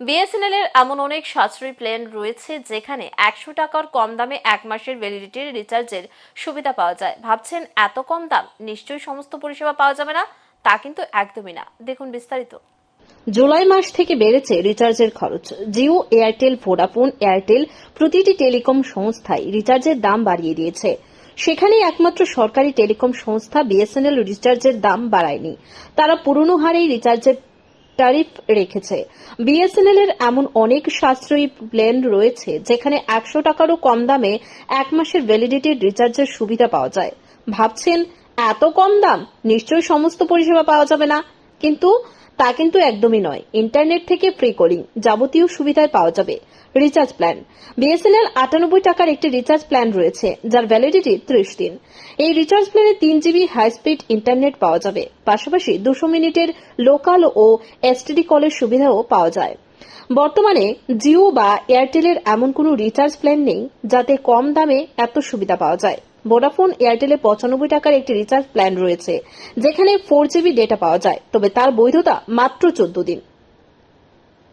BSNL এর এমন অনেক সাশ্রয়ী প্ল্যান রয়েছে যেখানে একশো টাকার কম দামে এক মাসের ভ্যালিডিটির রিচার্জের সুবিধা পাওয়া যায়। ভাবছেন এত কম দাম নিশ্চয়ই সমস্ত পরিষেবা পাওয়া যাবে না? তা কিন্তু একদমই না। দেখুন বিস্তারিত। জুলাই মাস থেকে বেড়েছে রিচার্জের খরচ। জিও, এয়ারটেল, ভোডাফোন, এয়ারটেল প্রতিটি টেলিকম সংস্থায় রিচার্জের দাম বাড়িয়ে দিয়েছে। সেখানেই একমাত্র সরকারি টেলিকম সংস্থা বিএসএনএল রিচার্জের দাম বাড়ায়নি। তারা পুরনো হারেই রিচার্জের ট্যারিফ রেখেছে। বিএসএনএল এর এমন অনেক সাশ্রয়ী প্ল্যান রয়েছে, যেখানে একশো টাকারও কম দামে এক মাসের ভ্যালিডিটির রিচার্জের সুবিধা পাওয়া যায়। ভাবছেন, এত কম দাম নিশ্চয়ই সমস্ত পরিষেবা পাওয়া যাবে না। কিন্তু তা কিন্তু একদমই নয়। ইন্টারনেট থেকে ফ্রি কলিং যাবতীয় সুবিধায় পাওয়া যাবে। রিচার্জ প্ল্যান বিএসএনএল আটানব্বই টাকার একটি রিচার্জ প্ল্যান রয়েছে, যার ভ্যালিডিটি ত্রিশ দিন। এই রিচার্জ প্ল্যানে তিন জিবি হাই স্পিড ইন্টারনেট পাওয়া যাবে। পাশাপাশি দুশো মিনিটের লোকাল ও এসটিডি কলের সুবিধাও পাওয়া যায়। বর্তমানে জিও বা এয়ারটেলের এমন কোনো রিচার্জ প্ল্যান নেই যাতে কম দামে এত সুবিধা পাওয়া যায়। ভোডাফোন এয়ারটেলে পঁচানব্বই টাকার একটি রিচার্জ প্ল্যান রয়েছে, যেখানে ফোর জিবি ডেটা পাওয়া যায়, তবে তার বৈধতা মাত্র চোদ্দ দিন।